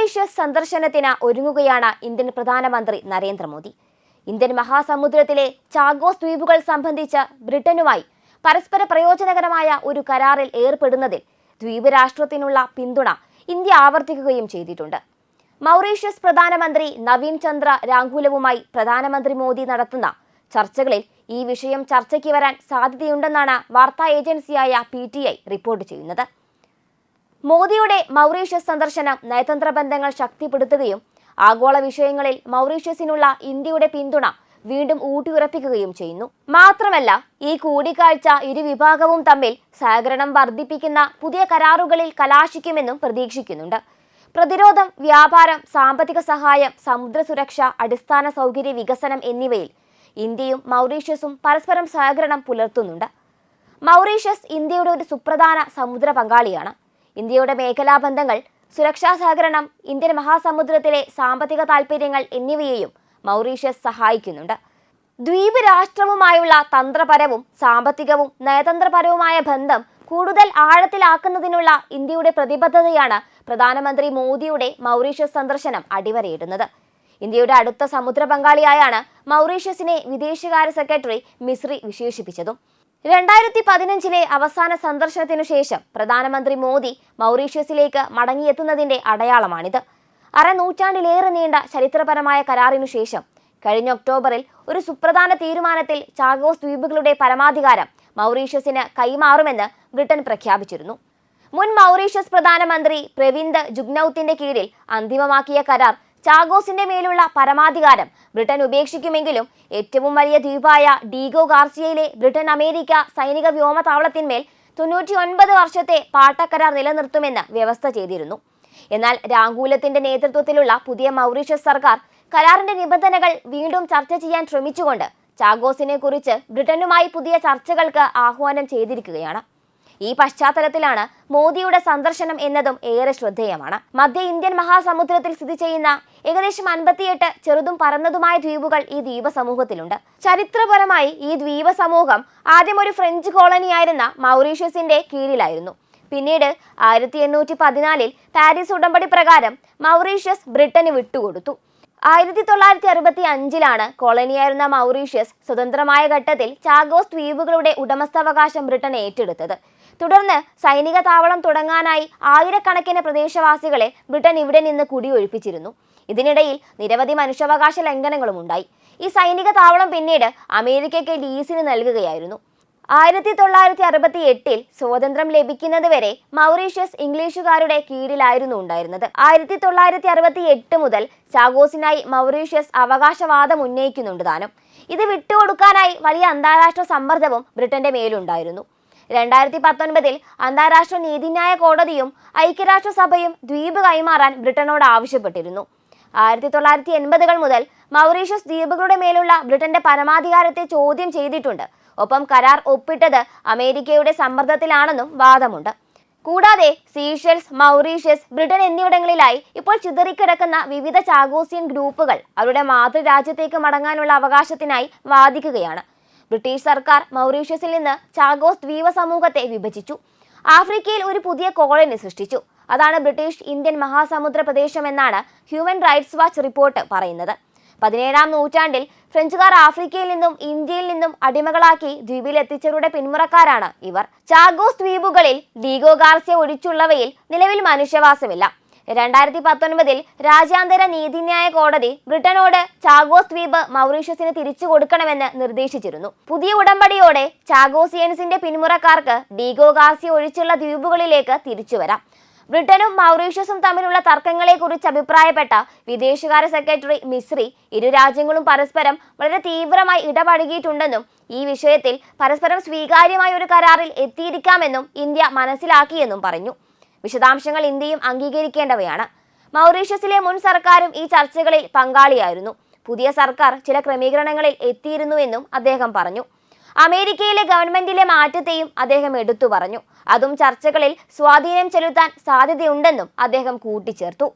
Mauritius സന്ദർശനത്തിന് ഒരുങ്ങുകയാണ് Indian പ്രധാനമന്ത്രി നരേന്ദ്രമോദി. ഇന്ത്യൻ മഹാസമുദ്രത്തിലെ ചാഗോസ് ദ്വീപുകൾ സംബന്ധിച്ച് ബ്രിട്ടനുമായി പരസ്പര പ്രയോജനകരമായ ഒരു കരാറിൽ ഏർപ്പെടുന്നതിൽ ദ്വീപ് രാഷ്ട്രത്തിനുള്ള പിന്തുണ ഇന്ത്യ ആവർത്തിക്കുകയും ചെയ്തിട്ടുണ്ട്. മൗറീഷ്യസ് പ്രധാനമന്ത്രി നവീൻ ചന്ദ്ര രാങ്കുലവുമായി പ്രധാനമന്ത്രി മോദി നടത്തുന്ന ചർച്ചകളിൽ ഈ വിഷയം ചർച്ചയ്ക്ക് വരാൻ സാധ്യതയുണ്ടെന്നാണ് വാർത്താ ഏജൻസിയായ പി റിപ്പോർട്ട് ചെയ്യുന്നത്. മോദിയുടെ മൗറീഷ്യസ് സന്ദർശനം നയതന്ത്ര ബന്ധങ്ങൾ ശക്തിപ്പെടുത്തുകയും ആഗോള വിഷയങ്ങളിൽ മൗറീഷ്യസിനുള്ള ഇന്ത്യയുടെ പിന്തുണ വീണ്ടും ഊട്ടിയുറപ്പിക്കുകയും ചെയ്യുന്നു. മാത്രമല്ല ഈ കൂടിക്കാഴ്ച ഇരു വിഭാഗവും തമ്മിൽ സഹകരണം വർദ്ധിപ്പിക്കുന്ന പുതിയ കരാറുകളിൽ കലാശിക്കുമെന്നും പ്രതീക്ഷിക്കുന്നുണ്ട്. പ്രതിരോധം വ്യാപാരം സാമ്പത്തിക സഹായം സമുദ്ര സുരക്ഷ അടിസ്ഥാന സൗകര്യ വികസനം എന്നിവയിൽ ഇന്ത്യയും മൗറീഷ്യസും പരസ്പരം സഹകരണം പുലർത്തുന്നുണ്ട്. മൗറീഷ്യസ് ഇന്ത്യയുടെ ഒരു സുപ്രധാന സമുദ്ര പങ്കാളിയാണ്. ഇന്ത്യയുടെ മേഖലാ ബന്ധങ്ങൾ സുരക്ഷാ സഹകരണം ഇന്ത്യൻ മഹാസമുദ്രത്തിലെ സാമ്പത്തിക താൽപ്പര്യങ്ങൾ എന്നിവയെയും മൗറീഷ്യസ് സഹായിക്കുന്നുണ്ട്. ദ്വീപ് രാഷ്ട്രവുമായുള്ള തന്ത്രപരവും സാമ്പത്തികവും നയതന്ത്രപരവുമായ ബന്ധം കൂടുതൽ ആഴത്തിലാക്കുന്നതിനുള്ള ഇന്ത്യയുടെ പ്രതിബദ്ധതയാണ് പ്രധാനമന്ത്രി മോദിയുടെ മൗറീഷ്യസ് സന്ദർശനം അടിവരയിടുന്നത്. ഇന്ത്യയുടെ അടുത്ത സമുദ്ര പങ്കാളിയായാണ് മൗറീഷ്യസിനെ വിദേശകാര്യ സെക്രട്ടറി മിശ്രി വിശേഷിപ്പിച്ചതും. രണ്ടായിരത്തി പതിനഞ്ചിലെ അവസാന സന്ദർശനത്തിനു ശേഷം പ്രധാനമന്ത്രി മോദി മൗറീഷ്യസിലേക്ക് മടങ്ങിയെത്തുന്നതിന്റെ അടയാളമാണിത്. അരനൂറ്റാണ്ടിലേറെ നീണ്ട ചരിത്രപരമായ കരാറിനു ശേഷം കഴിഞ്ഞ ഒക്ടോബറിൽ ഒരു സുപ്രധാന തീരുമാനത്തിൽ ചാഗോസ് ദ്വീപുകളുടെ പരമാധികാരം മൗറീഷ്യസിന് കൈമാറുമെന്ന് ബ്രിട്ടൻ പ്രഖ്യാപിച്ചിരുന്നു. മുൻ മൗറീഷ്യസ് പ്രധാനമന്ത്രി പ്രവിന്ദ് ജുഗ്നൌത്തിന്റെ കീഴിൽ അന്തിമമാക്കിയ കരാർ ചാഗോസിന്റെ മേലുള്ള പരമാധികാരം ബ്രിട്ടൻ ഉപേക്ഷിക്കുമെങ്കിലും ഏറ്റവും വലിയ ദ്വീപായ ഡീഗോ ഗാർസിയയിലെ ബ്രിട്ടൻ അമേരിക്ക സൈനിക വ്യോമതാവളത്തിന്മേൽ തൊണ്ണൂറ്റി ഒൻപത് വർഷത്തെ പാട്ടക്കരാർ നിലനിർത്തുമെന്ന് വ്യവസ്ഥ ചെയ്തിരുന്നു. എന്നാൽ രാങ്കൂലത്തിന്റെ നേതൃത്വത്തിലുള്ള പുതിയ മൗറീഷ്യസ് സർക്കാർ കരാറിന്റെ നിബന്ധനകൾ വീണ്ടും ചർച്ച ചെയ്യാൻ ശ്രമിച്ചുകൊണ്ട് ചാഗോസിനെ കുറിച്ച് ബ്രിട്ടനുമായി പുതിയ ചർച്ചകൾക്ക് ആഹ്വാനം ചെയ്തിരിക്കുകയാണ്. ഈ പശ്ചാത്തലത്തിലാണ് മോദിയുടെ സന്ദർശനം എന്നതും ഏറെ ശ്രദ്ധേയമാണ്. മധ്യ ഇന്ത്യൻ മഹാസമുദ്രത്തിൽ സ്ഥിതി ചെയ്യുന്ന ഏകദേശം അൻപത്തിയെട്ട് ചെറുതും പറന്നതുമായ ദ്വീപുകൾ ഈ ദ്വീപ സമൂഹത്തിലുണ്ട് ചരിത്രപരമായി ഈ ദ്വീപ സമൂഹം ആദ്യം ഒരു ഫ്രഞ്ച് കോളനിയായിരുന്ന മൗറീഷ്യസിന്റെ കീഴിലായിരുന്നു. പിന്നീട് ആയിരത്തി എണ്ണൂറ്റി പതിനാലിൽ പാരീസ് ഉടമ്പടി പ്രകാരം മൗറീഷ്യസ് ബ്രിട്ടന് വിട്ടുകൊടുത്തു. ആയിരത്തി തൊള്ളായിരത്തി അറുപത്തി അഞ്ചിലാണ് കോളനിയായിരുന്ന മൗറീഷ്യസ് സ്വതന്ത്രമായ ഘട്ടത്തിൽ ചാഗോസ് ദ്വീപുകളുടെ ഉടമസ്ഥാവകാശം ബ്രിട്ടൻ ഏറ്റെടുത്തത്. തുടർന്ന് സൈനിക താവളം തുടങ്ങാനായി ആയിരക്കണക്കിന് പ്രദേശവാസികളെ ബ്രിട്ടൻ ഇവിടെ നിന്ന് കുടിയൊഴിപ്പിച്ചിരുന്നു. ഇതിനിടയിൽ നിരവധി മനുഷ്യാവകാശ ലംഘനങ്ങളും ഉണ്ടായി. ഈ സൈനിക താവളം പിന്നീട് അമേരിക്കയ്ക്ക് ലീസിന് നൽകുകയായിരുന്നു. ആയിരത്തി തൊള്ളായിരത്തി അറുപത്തി എട്ടിൽ സ്വാതന്ത്ര്യം ലഭിക്കുന്നതുവരെ മൗറീഷ്യസ് ഇംഗ്ലീഷുകാരുടെ കീഴിലായിരുന്നു ഉണ്ടായിരുന്നത്. ആയിരത്തി തൊള്ളായിരത്തി അറുപത്തി എട്ട് മുതൽ ചാഗോസിനായി മൗറീഷ്യസ് അവകാശവാദം ഉന്നയിക്കുന്നുണ്ട് താനും. ഇത് വിട്ടുകൊടുക്കാനായി വലിയ അന്താരാഷ്ട്ര സമ്മർദ്ദവും ബ്രിട്ടന്റെ മേലുണ്ടായിരുന്നു. രണ്ടായിരത്തി പത്തൊൻപതിൽ അന്താരാഷ്ട്ര നീതിന്യായ കോടതിയും ഐക്യരാഷ്ട്രസഭയും ദ്വീപ് കൈമാറാൻ ബ്രിട്ടനോട് ആവശ്യപ്പെട്ടിരുന്നു. ആയിരത്തി തൊള്ളായിരത്തി എൺപതുകൾ മുതൽ മൗറീഷ്യസ് ദ്വീപുകളുടെ മേലുള്ള ബ്രിട്ടന്റെ പരമാധികാരത്തെ ചോദ്യം ചെയ്തിട്ടുണ്ട്. ഒപ്പം കരാർ ഒപ്പിട്ടത് അമേരിക്കയുടെ സമ്മർദ്ദത്തിലാണെന്നും വാദമുണ്ട്. കൂടാതെ സീഷൽസ് മൗറീഷ്യസ് ബ്രിട്ടൻ എന്നിവിടങ്ങളിലായി ഇപ്പോൾ ചിതറിക്കിടക്കുന്ന വിവിധ ചാഗോസിയൻ ഗ്രൂപ്പുകൾ അവരുടെ മാതൃരാജ്യത്തേക്ക് മടങ്ങാനുള്ള അവകാശത്തിനായി വാദിക്കുകയാണ്. ബ്രിട്ടീഷ് സർക്കാർ മൗറീഷ്യസിൽ നിന്ന് ചാഗോസ് ദ്വീപ സമൂഹത്തെ വിഭജിച്ചു. ആഫ്രിക്കയിൽ ഒരു പുതിയ കോളനി സൃഷ്ടിച്ചു. അതാണ് ബ്രിട്ടീഷ് ഇന്ത്യൻ മഹാസമുദ്ര പ്രദേശം എന്നാണ് ഹ്യൂമൻ റൈറ്റ്സ് വാച്ച് റിപ്പോർട്ട് പറയുന്നത്. പതിനേഴാം നൂറ്റാണ്ടിൽ ഫ്രഞ്ചുകാർ ആഫ്രിക്കയിൽ നിന്നും ഇന്ത്യയിൽ നിന്നും അടിമകളാക്കി ദ്വീപിൽ എത്തിച്ചവരുടെ പിന്മുറക്കാരാണ് ഇവർ. ചാഗോസ് ദ്വീപുകളിൽ ഡീഗോ ഗാർസിയ ഒഴിച്ചുള്ളവയിൽ നിലവിൽ മനുഷ്യവാസമില്ല. രണ്ടായിരത്തി പത്തൊൻപതിൽ രാജ്യാന്തര നീതിന്യായ കോടതി ബ്രിട്ടനോട് ചാഗോസ് ദ്വീപ് മൗറീഷ്യസിന് തിരിച്ചു കൊടുക്കണമെന്ന് നിർദ്ദേശിച്ചിരുന്നു. പുതിയ ഉടമ്പടിയോടെ ചാഗോസിയൻസിന്റെ പിന്മുറക്കാർക്ക് ഡീഗോ ഗാർസിയ ഒഴിച്ചുള്ള ദ്വീപുകളിലേക്ക് തിരിച്ചുവരാം ബ്രിട്ടനും മൗറീഷ്യസും തമ്മിലുള്ള തർക്കങ്ങളെക്കുറിച്ച് അഭിപ്രായപ്പെട്ട വിദേശകാര്യ സെക്രട്ടറി മിശ്രി ഇരു രാജ്യങ്ങളും പരസ്പരം വളരെ തീവ്രമായി ഇടപഴകിയിട്ടുണ്ടെന്നും ഈ വിഷയത്തിൽ പരസ്പരം സ്വീകാര്യമായ ഒരു കരാറിൽ എത്തിയിരിക്കാമെന്നും ഇന്ത്യ മനസ്സിലാക്കിയെന്നും പറഞ്ഞു. വിശദാംശങ്ങൾ ഇന്ത്യയും അംഗീകരിക്കേണ്ടവയാണ്. മൗറീഷ്യസിലെ മുൻ സർക്കാരും ഈ ചർച്ചകളിൽ പങ്കാളിയായിരുന്നു. പുതിയ സർക്കാർ ചില ക്രമീകരണങ്ങളിൽ എത്തിയിരുന്നുവെന്നും അദ്ദേഹം പറഞ്ഞു. അമേരിക്കയിലെ ഗവൺമെന്റിലെ മാറ്റത്തെയും അദ്ദേഹം എടുത്തു പറഞ്ഞു. അതും ചർച്ചകളിൽ സ്വാധീനം ചെലുത്താൻ സാധ്യതയുണ്ടെന്നും അദ്ദേഹം കൂട്ടിച്ചേർത്തു.